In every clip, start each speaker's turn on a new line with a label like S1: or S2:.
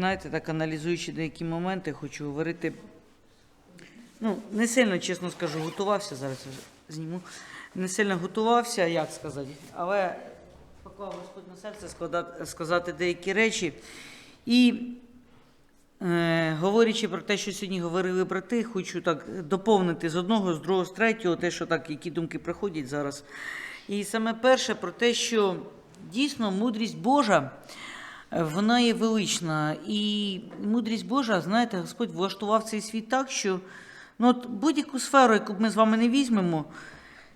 S1: знаєте, так аналізуючи деякі моменти, хочу говорити. Ну, не сильно, чесно скажу, готувався, зараз зніму. Не сильно готувався, як сказати, але поклав Господь на серце складати, сказати деякі речі. І Е, говорячи про те, що сьогодні говорили брати, хочу так доповнити з одного, з другого, з третього, те, що так, які думки приходять зараз. І саме перше про те, що дійсно мудрість Божа, вона є велична. І мудрість Божа, знаєте, Господь влаштував цей світ так, що ну, от будь-яку сферу, яку б ми з вами не візьмемо,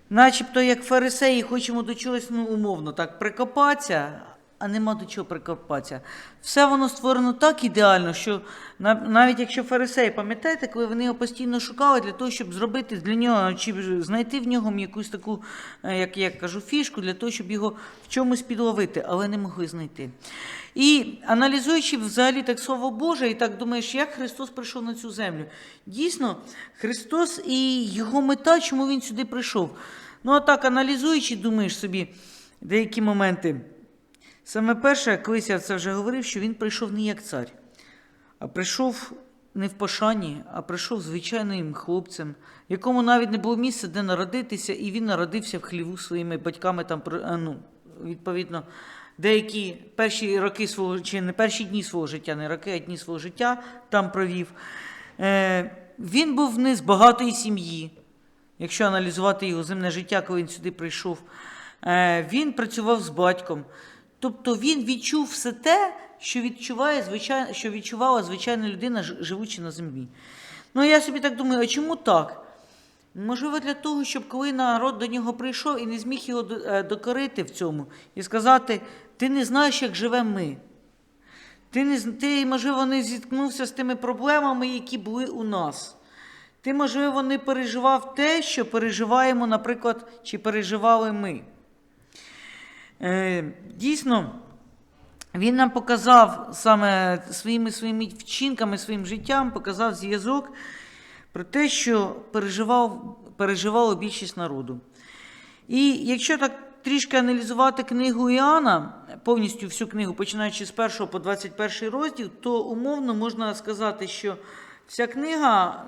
S1: начебто як фарисеї хочемо до чогось ну, умовно так прикопатися, а нема до чого прикопатися. Все воно створено так ідеально, що навіть якщо фарисеї, пам'ятаєте, коли вони його постійно шукали для того, щоб зробити для нього, чи знайти в нього якусь таку, е, як я кажу, фішку, для того, щоб його в чомусь підловити, але не могли знайти. І аналізуючи взагалі так слово Боже, і так думаєш, як Христос прийшов на цю землю. Дійсно, Христос і його мета, чому він сюди прийшов. Ну, а так, аналізуючи, думаєш собі деякі моменти. Саме перше, колись я це вже говорив, що він прийшов не як цар, а прийшов не в пошані, а прийшов звичайним хлопцем, якому навіть не було місця, де народитися, і він народився в хліву своїми батьками. Там, ну, відповідно, деякі перші роки свого чи не перші дні свого життя, не роки, а дні свого життя там провів. Е, він був не з багатої сім'ї, якщо аналізувати його земне життя, коли він сюди прийшов. Е, він працював з батьком. Тобто він відчув все те, що відчуває звичай... що відчувала звичайна людина, живучи на землі. Ну, я собі так думаю, а чому так? Можливо, для того, щоб коли народ до нього прийшов і не зміг його е, докорити в цьому, і сказати: ти не знаєш, як живемо ми. Ти, не, ти, можливо, не зіткнувся з тими проблемами, які були у нас. Ти, можливо, не переживав те, що переживаємо, наприклад, чи переживали ми. Е, дійсно, він нам показав саме своїми своїми вчинками, своїм життям, показав зв'язок про те, що переживав, переживало більшість народу. І якщо так трішки аналізувати книгу Іоанна, повністю всю книгу, починаючи з 1 по 21 розділ, то умовно можна сказати, що вся книга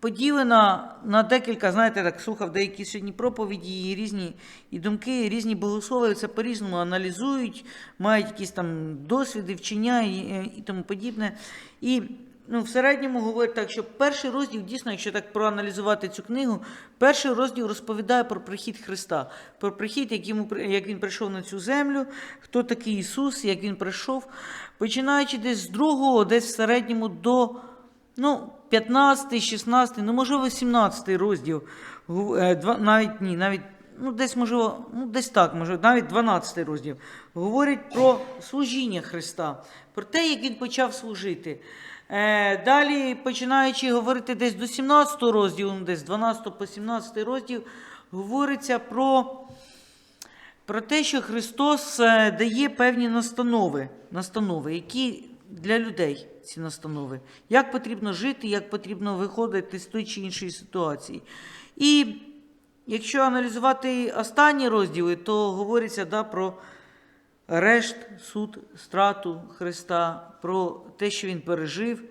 S1: поділена на декілька, знаєте, так слухав деякі сьогодні проповіді, і різні і думки, і різні богослови це по-різному аналізують, мають якісь там досвіди, вчення і, і тому подібне. І ну, в середньому говорить так, що перший розділ, дійсно, якщо так проаналізувати цю книгу, перший розділ розповідає про прихід Христа, про прихід, як, як він прийшов на цю землю, хто такий Ісус, як він прийшов, починаючи десь з другого, десь в середньому до ну, 15, 16, ну, можливо, 17 розділ, е, навіть ні, навіть. Ну, десь можливо, ну десь так, може, навіть 12 розділ, говорить про служіння Христа, про те, як він почав служити. Е, далі, починаючи говорити десь до 17 розділу, ну, десь 12 по 17 розділ, говориться про, про те, що Христос е, дає певні настанови, настанови, які для людей ці настанови, як потрібно жити, як потрібно виходити з тої чи іншої ситуації. І якщо аналізувати останні розділи, то говориться да, про решт, суд, страту Христа, про те, що він пережив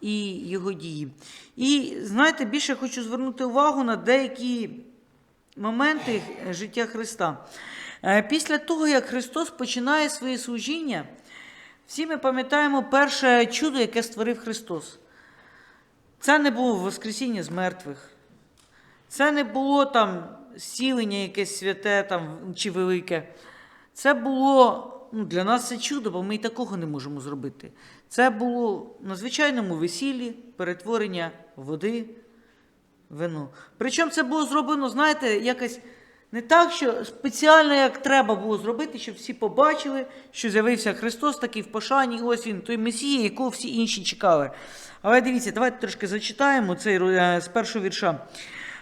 S1: і його дії. І знаєте, більше хочу звернути увагу на деякі моменти життя Христа. Е, Після того, як Христос починає своє служіння, всі ми пам'ятаємо перше чудо, яке створив Христос. Це не було Воскресіння з мертвих. Це не було там зцілення якесь святе там, чи велике. Це було ну, для нас це чудо, бо ми і такого не можемо зробити. Це було на звичайному весіллі, перетворення води вино. Причому це було зроблено, знаєте, якось не так, що спеціально як треба було зробити, щоб всі побачили, що з'явився Христос такий в пошані, і ось він, той Месія, якого всі інші чекали. Але дивіться, давайте трошки зачитаємо цей е, з першого вірша.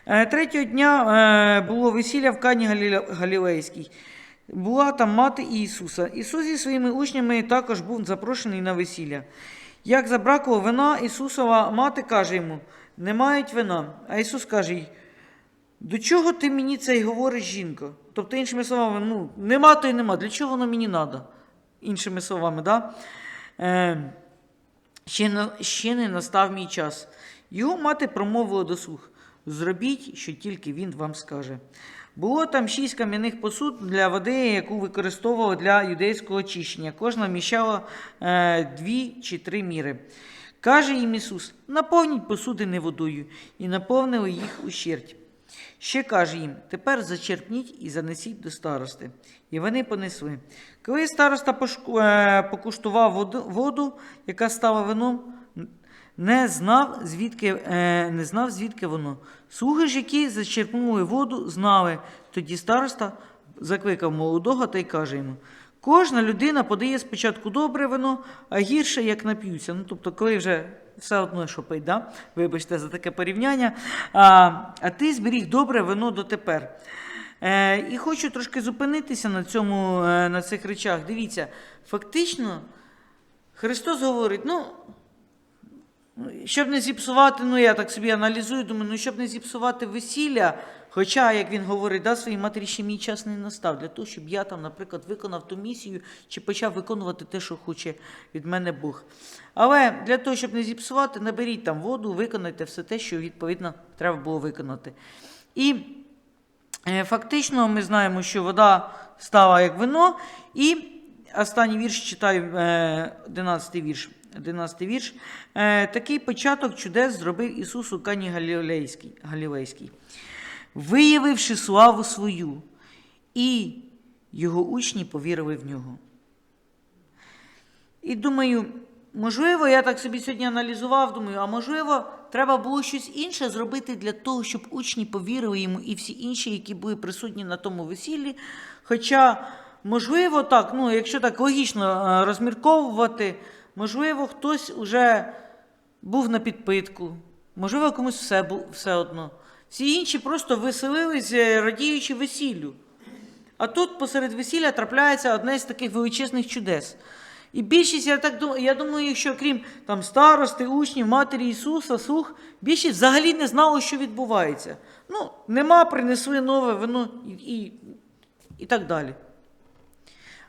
S1: Е, Третього дня е, було весілля в Кані Галілейській. Була там мати Ісуса. Ісус зі своїми учнями також був запрошений на весілля. Як забракло вина, Ісусова мати каже йому: не мають вина. А Ісус каже їй, до чого ти мені це й говориш, жінко? Тобто, іншими словами, ну, нема то й нема. Для чого воно мені треба? Іншими словами, да? Е, ще, ще не настав мій час. Його мати промовила до слуг. Зробіть, що тільки він вам скаже. Було там шість кам'яних посуд для води, яку використовували для юдейського очищення. Кожна вміщала е, дві чи три міри. Каже їм Ісус: наповніть посудини водою, і наповнили їх ущерть. Ще каже їм: тепер зачерпніть і занесіть до старости. І вони понесли. Коли староста е, покуштував воду, яка стала вином, не знав, звідки, е, не знав, звідки воно. Слуги ж, які зачерпнули воду, знали. Тоді староста закликав молодого та й каже йому: кожна людина подає спочатку добре вино, а гірше, як нап'ються. Ну, тобто, коли вже все одно, що пить, да? вибачте за таке порівняння. А, а ти зберіг добре вино дотепер. Е, і хочу трошки зупинитися на, цьому, е, на цих речах. Дивіться, фактично, Христос говорить. Ну, Щоб не зіпсувати, ну я так собі аналізую, думаю, ну щоб не зіпсувати весілля, хоча, як він говорить, да, своїй матері ще мій час не настав, для того, щоб я там, наприклад, виконав ту місію чи почав виконувати те, що хоче від мене Бог. Але для того, щоб не зіпсувати, наберіть там воду, виконайте все те, що відповідно треба було виконати. І Е, Фактично, ми знаємо, що вода стала як вино, і останній вірш читаю, е, 11 вірш. 11 вірш. Е, Такий початок чудес зробив Ісус у Кані Галілейській, виявивши славу свою, і його учні повірили в нього. І думаю, можливо, я так собі сьогодні аналізував, думаю, а можливо, треба було щось інше зробити для того, щоб учні повірили йому і всі інші, які були присутні на тому весіллі. Хоча, можливо, так, ну, якщо так логічно е, розмірковувати, можливо, хтось уже був на підпитку, можливо, комусь все, все одно. Всі інші просто веселилися, радіючи весіллю. А тут посеред весілля трапляється одне з таких величезних чудес. І більшість, я так думаю, я думаю, що крім там старости, учнів, матері Ісуса, слух, більшість взагалі не знало, що відбувається. Ну, нема, принесли нове вино і, і, і так далі.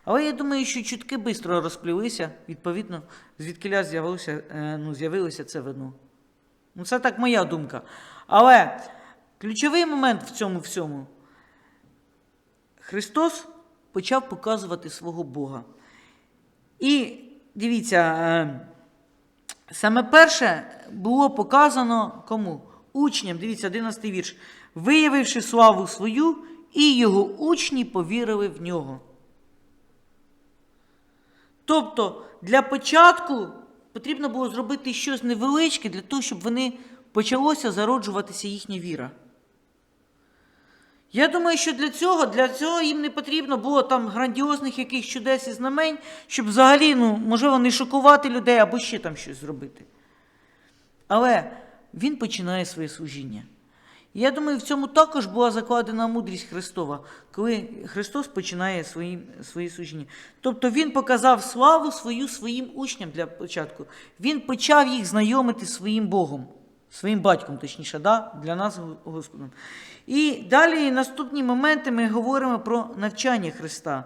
S1: Але я думаю, що чутки швидко розплілися, відповідно, звідкиля з'явилося, е, ну, це вино. Ну, це так моя думка. Але ключовий момент в цьому всьому. Христос почав показувати свого Бога. І дивіться, е, саме перше було показано кому? Учням, дивіться, 11 вірш. Виявивши славу свою, і його учні повірили в нього. Тобто для початку потрібно було зробити щось невеличке для того, щоб вони почалося зароджуватися їхня віра. Я думаю, що для цього, для цього їм не потрібно було там грандіозних якихось чудес і знамень, щоб взагалі, ну, можливо, не шокувати людей або ще там щось зробити. Але він починає своє служіння. І я думаю, в цьому також була закладена мудрість Христова, коли Христос починає свої, свої служіння. Тобто Він показав славу свою своїм учням для початку. Він почав їх знайомити своїм Богом, своїм батьком, точніше, да? для нас Господом. І далі наступні моменти ми говоримо про навчання Христа.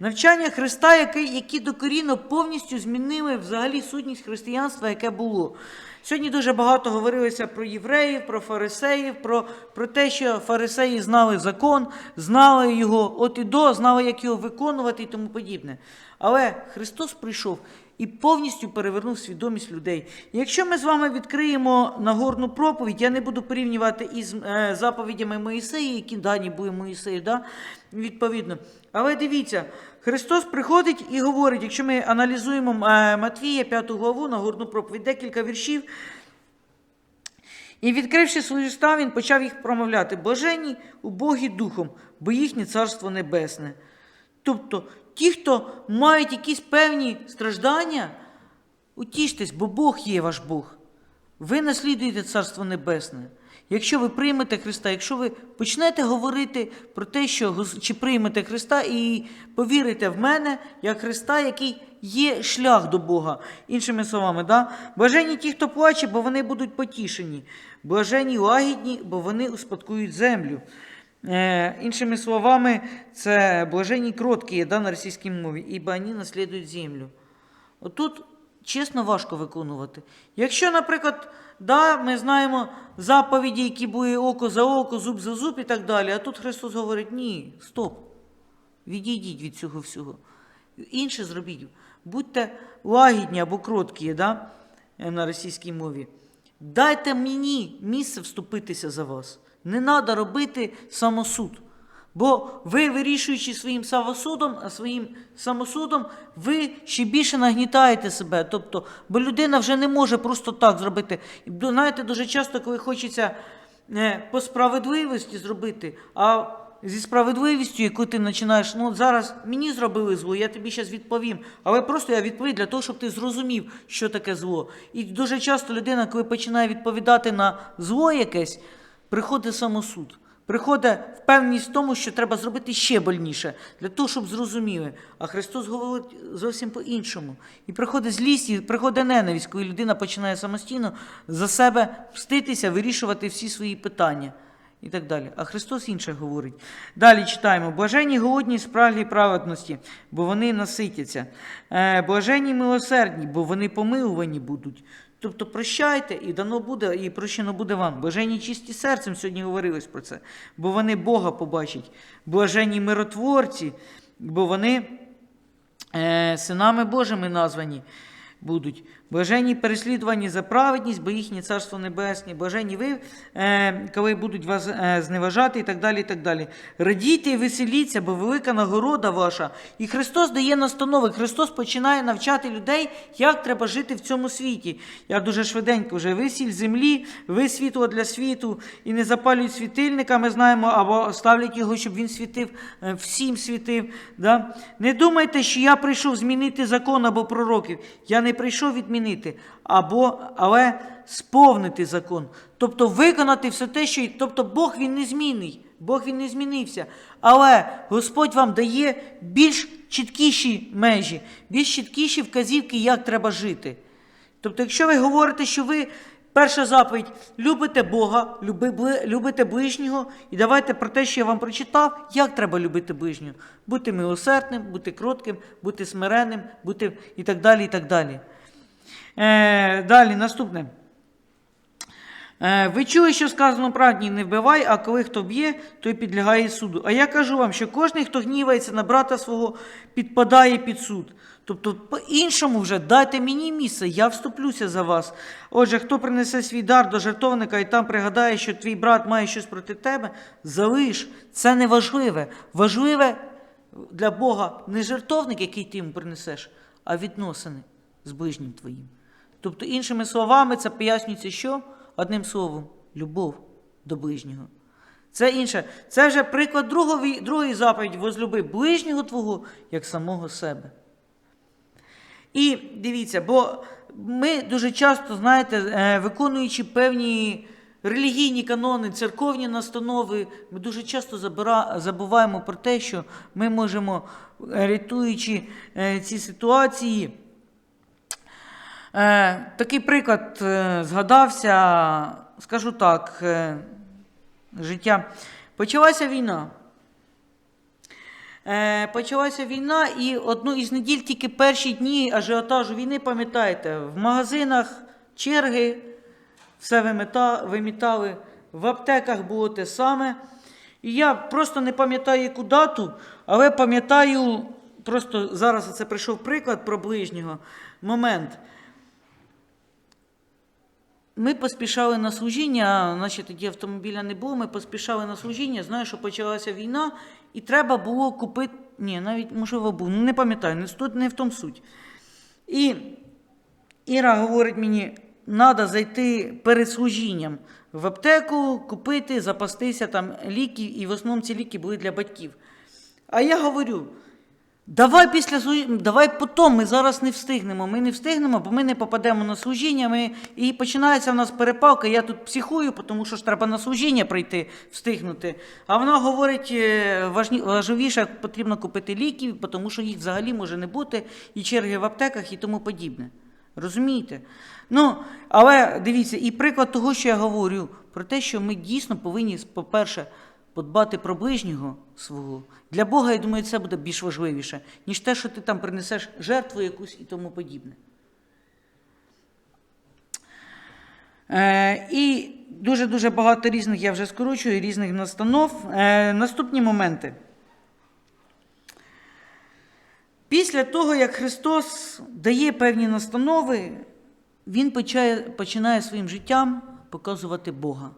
S1: Навчання Христа, яке, які докорінно повністю змінили взагалі сутність християнства, яке було. Сьогодні дуже багато говорилося про євреїв, про фарисеїв, про, про те, що фарисеї знали закон, знали його от і до, знали, як його виконувати і тому подібне. Але Христос прийшов і повністю перевернув свідомість людей. Якщо ми з вами відкриємо Нагорну проповідь, я не буду порівнювати із е, заповідями Моїсея, які дані були Моїсею, да? відповідно. Але дивіться, Христос приходить і говорить, якщо ми аналізуємо е, Матвія, 5 главу, Нагорну проповідь, декілька віршів. І відкривши свої уста, він почав їх промовляти: Блажені убогі духом, бо їхнє царство небесне. Тобто, ті, хто мають якісь певні страждання, утіштесь, бо Бог є ваш Бог. Ви наслідуєте Царство Небесне. Якщо ви приймете Христа, якщо ви почнете говорити про те, що чи приймете Христа і повірите в мене, як Христа, який є шлях до Бога. Іншими словами, да? блажені ті, хто плаче, бо вони будуть потішені. Блажені лагідні, бо вони успадкують землю. Е, іншими словами, це блажені кроткі, да, на російській мові, ібо вони наслідують землю. Отут чесно важко виконувати. Якщо, наприклад, да, ми знаємо заповіді, які були око за око, зуб за зуб і так далі, а тут Христос говорить: ні, стоп. Відійдіть від цього всього. Інше зробіть. Будьте лагідні або кроткі да, е, на російській мові. Дайте мені місце вступитися за вас. Не треба робити самосуд. Бо ви, вирішуючи своїм самосудом, а своїм самосудом, ви ще більше нагнітаєте себе. Тобто, бо людина вже не може просто так зробити. І, Знаєте, дуже часто, коли хочеться е, по справедливості зробити, а зі справедливістю, яку ти починаєш, ну зараз мені зробили зло, я тобі зараз відповім. Але просто я відповім для того, щоб ти зрозумів, що таке зло. І дуже часто людина, коли починає відповідати на зло якесь, приходить самосуд. Приходить впевненість в тому, що треба зробити ще больніше, для того, щоб зрозуміли. А Христос говорить зовсім по-іншому. І приходить злість, і приходить ненависть, коли людина починає самостійно за себе мститися, вирішувати всі свої питання і так далі. А Христос інше говорить. Далі читаємо: блаженні голодні спраглі праведності, бо вони наситяться. Е, Блаженні милосердні, бо вони помилувані будуть. Тобто прощайте, і дано буде, і прощено буде вам. Блажені чисті серцем сьогодні говорилось про це, бо вони Бога побачать. блажені миротворці, бо вони е, синами Божими названі будуть. Блаженні переслідувані за праведність, бо їхнє царство небесне. Блаженні ви, е, коли будуть вас е, зневажати і так далі. і так далі. Радійте і веселіться, бо велика нагорода ваша. І Христос дає настанови. Христос починає навчати людей, як треба жити в цьому світі. Я дуже швиденько вже ви сіль землі, ви світло для світу, і не запалюють світильника, ми знаємо, або ставлять його, щоб він світив, е, всім світив. Да? Не думайте, що я прийшов змінити закон або пророків. Я не прийшов відмінити, або, але сповнити закон. Тобто виконати все те, що. Тобто Бог він не змінний. Бог він не змінився. Але Господь вам дає більш чіткіші межі, більш чіткіші вказівки, як треба жити. Тобто, якщо ви говорите, що ви перша заповідь любите Бога, любите ближнього, і давайте про те, що я вам прочитав, як треба любити ближнього. Бути милосердним, бути кротким, бути смиренним, бути і так далі. і так далі. Е, далі, наступне. Е, Ви чули, що сказано правді, не вбивай, а коли хто б'є, той підлягає суду. А я кажу вам, що кожен, хто гнівається на брата свого, підпадає під суд. Тобто, по-іншому вже дайте мені місце, я вступлюся за вас. Отже, хто принесе свій дар до жертовника і там пригадає, що твій брат має щось проти тебе, залиш. Це не важливе. Важливе для Бога не жертовник, який ти йому принесеш, а відносини з ближнім твоїм. Тобто, іншими словами, це пояснюється, що одним словом, любов до ближнього. Це інше. Це вже приклад другої, другої заповіді возлюби ближнього твого як самого себе. І дивіться, бо ми дуже часто, знаєте, е, виконуючи певні релігійні канони, церковні настанови, ми дуже часто забуваємо про те, що ми можемо, е, рятуючи е, ці ситуації, Е, такий приклад е, згадався, скажу так, е, життя. Почалася війна. Почалася війна, і одну із неділь тільки перші дні ажіотажу війни, пам'ятаєте, в магазинах черги, все вимітали, в аптеках було те саме. І я просто не пам'ятаю яку дату, але пам'ятаю, просто зараз це прийшов приклад про ближнього момент. Ми поспішали на служіння, наші тоді автомобіля не було, ми поспішали на служіння, знаю, що почалася війна, і треба було купити. Ні, навіть можливо був, ну не пам'ятаю, не, тут не в тому суть. І Іра говорить мені, треба зайти перед служінням в аптеку, купити, запастися там ліки, і в основному ці ліки були для батьків. А я говорю, давай після давай потім, ми зараз не встигнемо. Ми не встигнемо, бо ми не попадемо на служіння. Ми... І починається в нас перепалка, я тут психую, тому що ж треба на служіння прийти, встигнути. А вона говорить, е, важні... важливіше потрібно купити ліків, тому що їх взагалі може не бути, і черги в аптеках і тому подібне. Розумієте? Ну, але дивіться, і приклад того, що я говорю, про те, що ми дійсно повинні, по-перше, подбати про ближнього свого. Для Бога, я думаю, це буде більш важливіше, ніж те, що ти там принесеш жертву якусь і тому подібне. Е, і дуже-дуже багато різних, я вже скорочую, різних настанов. Е, наступні моменти. Після того, як Христос дає певні настанови, Він почає, починає своїм життям показувати Бога.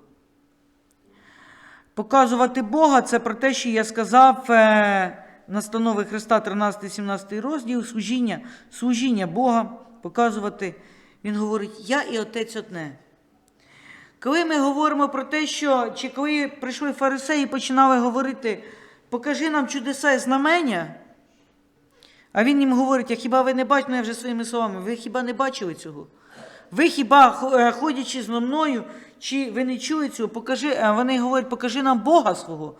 S1: Показувати Бога це про те, що я сказав е, настанови Христа, 13-17 розділ, служіння, служіння Бога, показувати. Він говорить, я і Отець одне. Коли ми говоримо про те, що чи коли прийшли фарисеї і починали говорити, покажи нам чудеса і знамення, а він їм говорить, а хіба ви не бачите, ну я вже своїми словами, ви хіба не бачили цього? Ви хіба, е, ходячи зі мною, чи ви не чули цього, покажи, вони говорять, покажи нам Бога свого.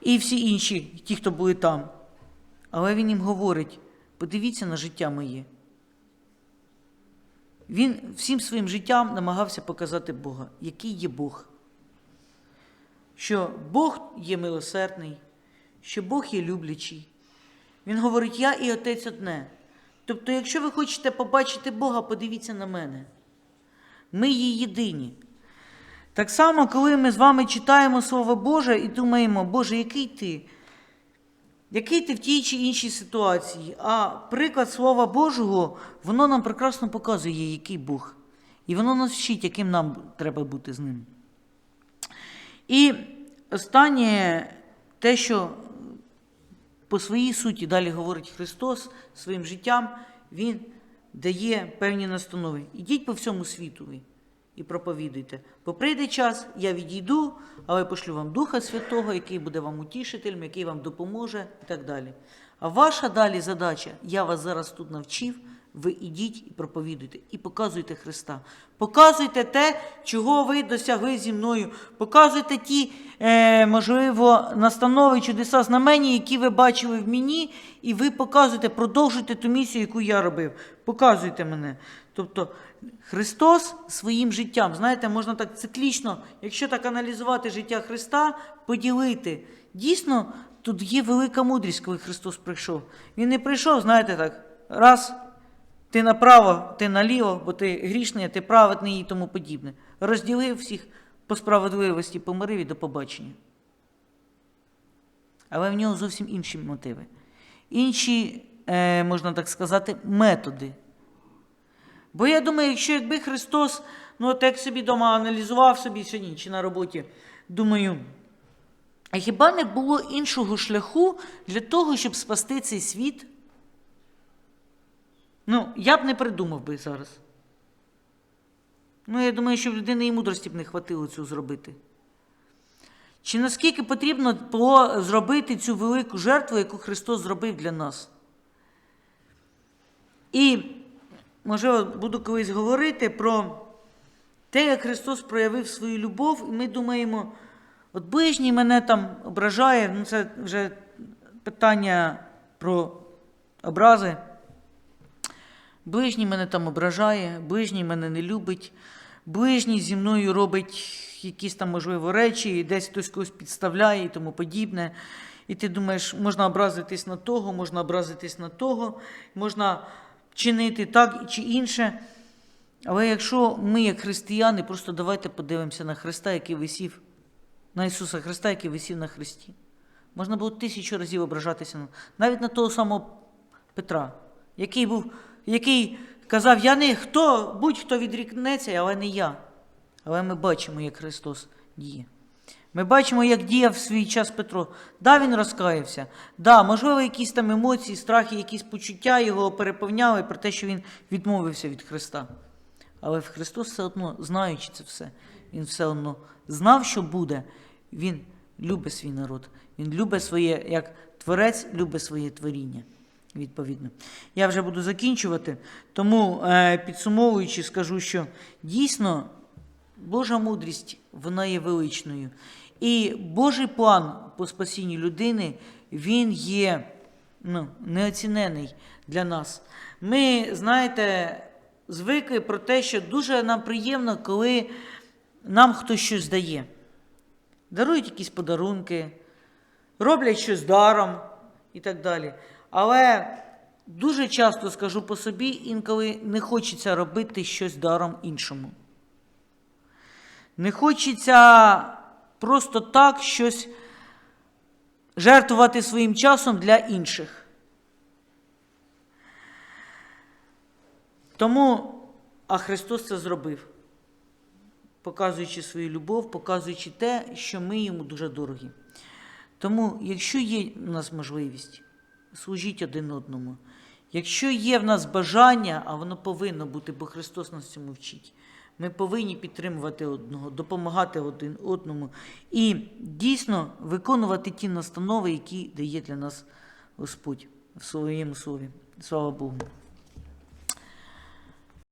S1: І всі інші, ті, хто були там. Але він їм говорить, подивіться на життя моє. Він всім своїм життям намагався показати Бога, який є Бог. Що Бог є милосердний, що Бог є люблячий. Він говорить, я і Отець одне. Тобто, якщо ви хочете побачити Бога, подивіться на мене. Ми є єдині. Так само, коли ми з вами читаємо Слово Боже і думаємо, Боже, який ти? Який ти в тій чи іншій ситуації? А приклад Слова Божого, воно нам прекрасно показує, який Бог. І воно нас вчить, яким нам треба бути з ним. І останнє те, що по своїй суті далі говорить Христос своїм життям, Він дає певні настанови. Ідіть по всьому світу і проповідуйте. Бо прийде час, я відійду, але пошлю вам Духа Святого, який буде вам утішителем, який вам допоможе і так далі. А ваша далі задача, я вас зараз тут навчив, ви ідіть і проповідуйте, і показуйте Христа. Показуйте те, чого ви досягли зі мною. Показуйте ті, е, можливо, настанови, чудеса, знамення, які ви бачили в мені, і ви показуєте, продовжуйте ту місію, яку я робив. Показуйте мене. Тобто Христос своїм життям, знаєте, можна так циклічно, якщо так аналізувати життя Христа, поділити. Дійсно, тут є велика мудрість, коли Христос прийшов. Він не прийшов, знаєте так, раз, ти направо, ти наліво, бо ти грішний, ти праведний і тому подібне. Розділив всіх по справедливості, помирив і до побачення. Але в нього зовсім інші мотиви. Інші, е, можна так сказати, методи. Бо я думаю, якщо якби Христос, ну от як собі вдома аналізував собі сьогодні чи на роботі, думаю, хіба не було іншого шляху для того, щоб спасти цей світ? Ну, я б не придумав би зараз. Ну, я думаю, що в людини і мудрості б не хватило цього зробити. Чи наскільки потрібно було зробити цю велику жертву, яку Христос зробив для нас? І, можливо, буду колись говорити про те, як Христос проявив свою любов, і ми думаємо, от ближній мене там ображає, ну це вже питання про образи. Ближній мене там ображає, ближній мене не любить, ближній зі мною робить якісь там, можливо, речі, і десь хтось когось підставляє і тому подібне. І ти думаєш, можна образитись на того, можна образитись на того, можна чинити так чи інше. Але якщо ми, як християни, просто давайте подивимося на Христа, який висів, на Ісуса Христа, який висів на Христі. Можна було тисячу разів ображатися навіть на того самого Петра, який був, який казав, я не хто, будь-хто відрікнеться, але не я. Але ми бачимо, як Христос діє. Ми бачимо, як діяв свій час Петро. Да, він розкаявся. Да, можливо, якісь там емоції, страхи, якісь почуття його переповняли про те, що він відмовився від Христа. Але Христос все одно, знаючи це все, Він все одно знав, що буде. Він любить свій народ. Він любить своє, як творець, любить своє творіння. Відповідно. Я вже буду закінчувати. Тому, е, підсумовуючи, скажу, що дійсно Божа мудрість вона є величною. І Божий план по спасінню людини, він є ну, неоцінений для нас. Ми, знаєте, звикли про те, що дуже нам приємно, коли нам хтось щось дає. Дарують якісь подарунки, роблять щось даром і так далі. Але дуже часто скажу по собі, інколи не хочеться робити щось даром іншому. Не хочеться просто так щось жертвувати своїм часом для інших. Тому, а Христос це зробив, показуючи свою любов, показуючи те, що ми йому дуже дорогі. Тому, якщо є у нас можливість, служіть один одному. Якщо є в нас бажання, а воно повинно бути, бо Христос нас цьому вчить, ми повинні підтримувати одного, допомагати один одному і дійсно виконувати ті настанови, які дає для нас Господь в своєму слові. Слава Богу.